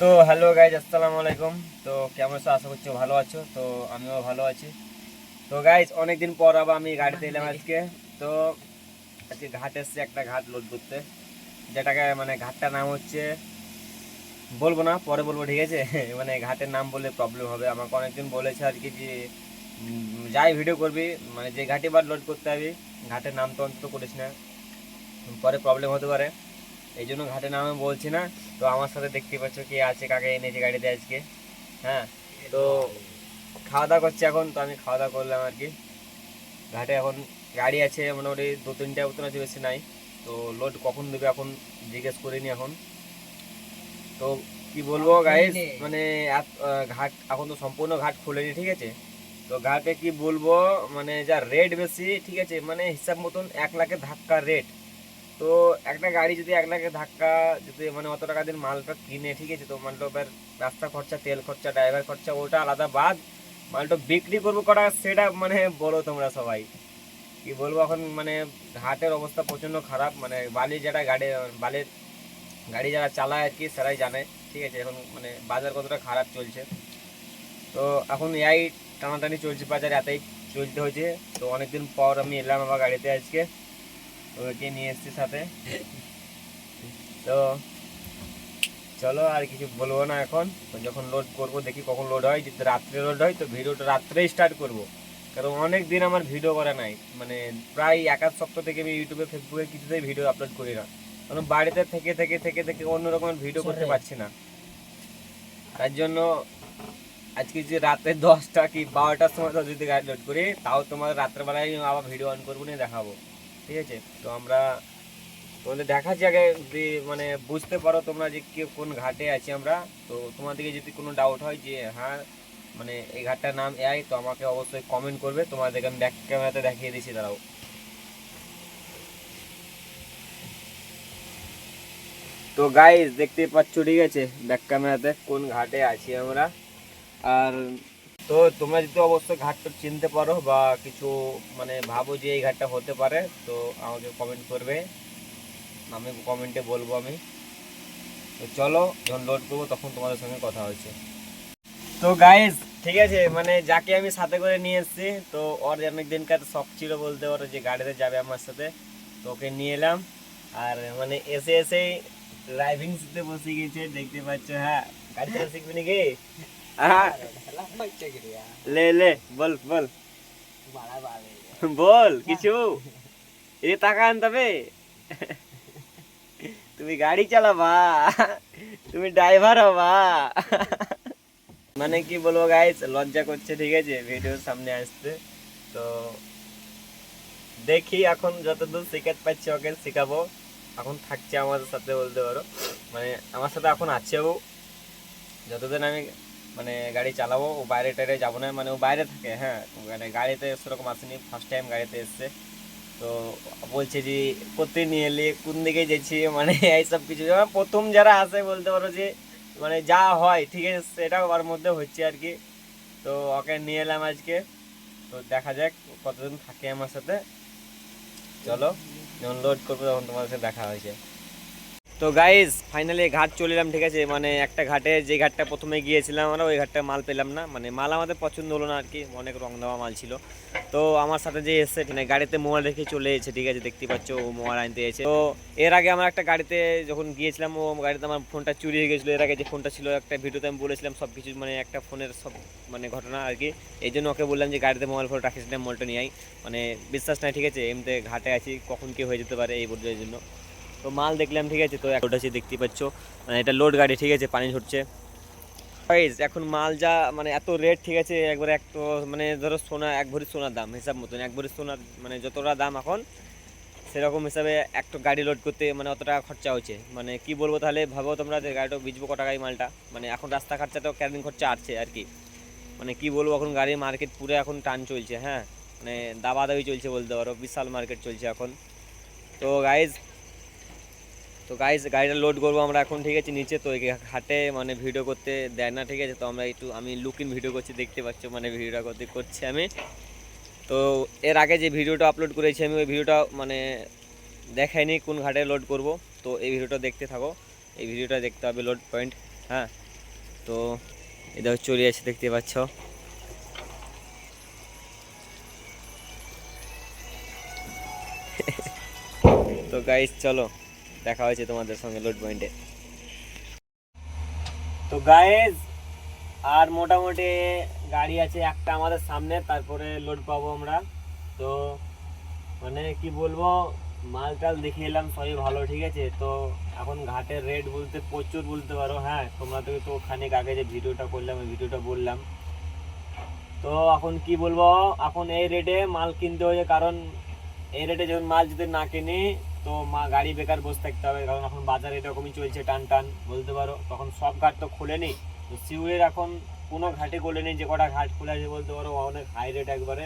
তো hello guys আসসালামু আলাইকুম। তো কেমন আছো? আশা করছি ভালো আছো। তো আমিও ভালো আছি। তো গাইজ অনেকদিন পর আবার আমি গাড়িতে এলাম আজকে। তো আজকে ঘাট এসছে একটা ঘাট লোড করতে। যেটাকে মানে ঘাটটার নাম হচ্ছে, বলব না, পরে বলব, ঠিক আছে? মানে ঘাটের নাম বললে প্রবলেম হবে। আমাকে অনেকদিন বলেছে আর কি যে যাই ভিডিও করবি মানে যে ঘাটে বার লোড করতে হবে ঘাটের নাম তো অন্তত করিস না। পরে প্রবলেম হতে পারে। এই জন্য ঘাটের নাম বলছি না। তো আমার সাথে দেখতে পাচ্ছ কে আছে কাকে এনেছে গাড়িতে আজকে। হ্যাঁ তো খাওয়া দাওয়া করছি এখন তো আমি খাওয়া দাওয়া করলাম আর কি। ঘাটে এখন গাড়ি আছে মোটামুটি দু তিনটা মতন আছে বেশি নাই। তো লোড কখন দেবে এখন জিজ্ঞেস করিনি এখন। তো কি বলব গাইস মানে এত- ঘাট এখন তো সম্পূর্ণ ঘাট খুলেনি ঠিক আছে? তো ঘাটে কি বলব মানে যা রেট বেশি ঠিক আছে? মানে হিসাব মতন এক লাখের ধাক্কা রেট তো একটা গাড়ি যদি এক লাখের ধাক্কা যদি মানে অত টাকা দিন মালটা কিনে, ঠিক আছে? তো মালটা এবার রাস্তা খরচা, তেল খরচা ড্রাইভার খরচা, ওটা আলাদা বাদ। মালটা বিক্রি করব কটা, সেটা মানে বলো তোমরা সবাই। কি বলব এখন মানে ঘাটের অবস্থা প্রচণ্ড খারাপ মানে বালি যারা গাড়ি বালির গাড়ি যারা চালায় আর কি, সেটাই জানে, ঠিক আছে? এখন মানে বাজার কতটা খারাপ চলছে। তো এখন এই টানাটানি চলছে, বাজারে এতই চলতে হয়েছে। তো অনেকদিন পর আমি এলাম আমার গাড়িতে আজকে। ওকে নিয়ে এসছি সাথে। তো চলো আর কিছু বলব না এখন। যখন লোড করব দেখি কখন লোড হয়। যদি রাত্রে লোড হয় তো ভিডিওটা রাত্রেই স্টার্ট করব। কারণ অনেক দিন আমার ভিডিও করা নাই। মানে প্রায় এক আধ সপ্তাহ থেকে আমি ইউটিউবে ফেসবুকে কিছুতেই ভিডিও আপলোড করি না। কারণ বাড়িতে থেকে থেকে থেকে থেকে অন্য রকমের ভিডিও করতে পারছি না। তার জন্য আজকে যে রাতে দশটা কি বারোটার সময় যদি গাড়ি লোড করি তাও তোমার রাত্রেবেলায় আবার ভিডিও অন করব নিয়ে দেখাবো। ঠিক আছে? তো আমরা তোমাদের দেখাচ্ছি আগে যদি মানে বুঝতে পারো তোমরা যে কে কোন ঘাটে আছি আমরা, তো তোমাদেরকে যদি কোনো ডাউট হয় যে হ্যাঁ মানে এই ঘাটটার নাম এআই তো আমাকে অবশ্যই কমেন্ট করবে। তোমাদেরকে আমি ব্যাক ক্যামেরাতে দেখিয়ে দিচ্ছি, দাঁড়াও। তো গাইজ দেখতে পাচ্ছ, ঠিক আছে? ব্যাক ক্যামেরাতে কোন ঘাটে আছি আমরা। আর তো তোমরা যদি অবশ্যই ঘাটটা চিনতে পারো বা কিছু মানে ভাবো যে এই ঘাটটা হতে পারে, তো আমাকে কমেন্ট করবে। আমি কমেন্টে বলব আমি। তো চলো, যখন লোড করব তখন তোমাদের সঙ্গে কথা হচ্ছে। তো গাইজ ঠিক আছে মানে যাকে আমি সাথে করে নিয়ে এসেছি, তো ওর অনেক দিনকার শখ ছিল বলতে পারো যে গাড়িতে যাবে আমার সাথে, তো ওকে নিয়ে এলাম। আর মানে এসে এসেই ড্রাইভিং সিটে বসে গেছে দেখতে পাচ্ছ হ্যাঁ গাড়ি চালা শিখবি নাকি? লে লে, বল বল। বল, কিছু। এ টাকা আনতে তুমি গাড়ি চালাবা। তুমি ড্রাইভার হবা। মানে কি বলব গাইস লজ্জা করছে, ঠিক আছে ভিডিওর সামনে আসতে। তো দেখি এখন যতদূর শিখাতে পাচ্ছি, ওকে শেখাবো। এখন থাকছে আমাদের সাথে, বলতে পারো। মানে আমার সাথে এখন আছে ও। যতদিন আমি মানে গাড়ি চালাবো, ও বাইরে টাইরে যাব না মানে ও বাইরে থাকে হ্যাঁ। মানে গাড়িতে সেরকম আসেনি ফার্স্ট টাইম গাড়িতে এসছে। তো বলছে যে কোথায় নিয়ে এলি কোন দিকে যাচ্ছি? মানে এইসব কিছু। প্রথম যারা আসে বলতে পারো যে মানে যা হয়, ঠিক আছে, সেটাও ওর মধ্যে হচ্ছে আর কি। তো ওকে নিয়ে এলাম আজকে। তো দেখা যাক কতদিন থাকে আমার সাথে। চলো, যখন লোড করব তখন তোমার সাথে দেখা হয়েছে। তো গাইজ ফাইনালি ঘাট চলে এলাম, ঠিক আছে? মানে একটা ঘাটে, যে ঘাটটা প্রথমে গিয়েছিলাম আমরা, ওই ঘাটটা মাল পেলাম না। মানে মাল আমাদের পছন্দ হলো না আর কি অনেক রং দেওয়া মাল ছিল। তো আমার সাথে যে এসছে মানে গাড়িতে মোবাইল রেখে চলে এসেছে, ঠিক আছে? দেখতে পাচ্ছ, ও মোবাইল আনতে এসেছে। তো এর আগে আমার একটা গাড়িতে যখন গিয়েছিলাম, ও গাড়িতে আমার ফোনটা চুরি হয়ে গেছিল এর আগে যে ফোনটা ছিল, একটা ভিডিওতে আমি বলেছিলাম, সব কিছু মানে একটা ফোনের সব মানে ঘটনা আর কি এই জন্য ওকে বললাম যে, গাড়িতে মোবাইল ফোন রাখিস না মোবাইলটা নিয়ে আই মানে বিশ্বাস নাই, ঠিক আছে? এমনিতে ঘাটে আছি, কখন কি হয়ে যেতে পারে এই বোঝার জন্য। তো মাল দেখলাম ঠিক আছে? তো ওটা আছে দেখতে পাচ্ছ। মানে এটা লোড গাড়ি ঠিক আছে? পানি ছুটছে Guys, এখন মাল যা মানে এত রেট ঠিক আছে? একবারে এক তো মানে ধরো সোনা এক ভরি সোনার দাম হিসাব মতন। এক ভরি সোনার মানে যতটা দাম এখন সেরকম হিসাবে একটা গাড়ি লোড করতে মানে অত টাকা খরচা হচ্ছে। মানে কি বলব তাহলে? ভাবো তোমরা যে গাড়িটা বিচবো ক টাকায় মালটা। মানে এখন রাস্তা খরচা তো ক্যারিং খরচা আছে আর কি? মানে কি বলব এখন গাড়ির মার্কেট পুরো এখন টান চলছে হ্যাঁ? মানে দাবা দাবি চলছে বলতে পারো বিশাল মার্কেট চলছে এখন। তো গাইজ তো গাইজ গাড়িটা লোড করব আমরা এখন, ঠিক আছে? নিচে তো ঘাটে মানে ভিডিও করতে দেয় না, ঠিক আছে? তো আমরা একটু, আমি লুকিং ভিডিও করছি, দেখতে পাচ্ছ মানে ভিডিওটা করতে, করছি আমি। তো এর আগে যে ভিডিওটা আপলোড করেছি আমি, ওই ভিডিওটা মানে দেখাইনি কোন ঘাটে লোড করব। তো এই ভিডিওটা দেখতে থাকো। এই ভিডিওটা দেখতে হবে লোড পয়েন্ট হ্যাঁ? তো এদের চলে আসে, দেখতে পাচ্ছ। তো গাইস চলো। দেখা হয়েছে তোমাদের সঙ্গে লোড পয়েন্টে তো গাইস আর মোটামুটি গাড়ি আছে একটা আমাদের সামনে, তারপরে লোড পাবো আমরা। তো মানে কি বলব মাল টাল দেখে এলাম, সবই ভালো, ঠিক আছে? তো এখন ঘাটের রেট বলতে প্রচুর বলতে পারো হ্যাঁ? তোমরা তো খানিক আগে যে ভিডিওটা করলাম, ওই ভিডিওটা বললাম। তো এখন কি বলব, এখন এই রেটে মাল কিনতে হয়েছে, কারণ এই রেটে যখন মাল যদি না কিনি তো মা গাড়ি বেকার বসে থাকতে হবে, কারণ এখন বাজারে এরকমই চলছে টান টান, বলতে পারো। তখন সব ঘাট তো খোলেনি তো সিউড়ের এখন কোনো ঘাটে খোলেনি যে কটা ঘাট খুলে আছে বলতে পারো, অনেক হাই রেট একবারে।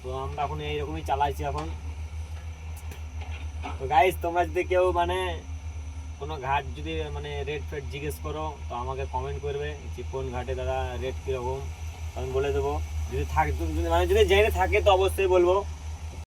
তো আমরা এখন এইরকমই চালাইছি এখন। তো গাইস তোমরা যদি কেউ মানে কোনো ঘাট যদি মানে রেট ফেট জিজ্ঞেস করো, তো আমাকে কমেন্ট করবে যে কোন ঘাটে দাদা রেট কীরকম। আমি বলে দেবো। যদি থাকে মানে যদি জেনে থাকে তো অবশ্যই বলব।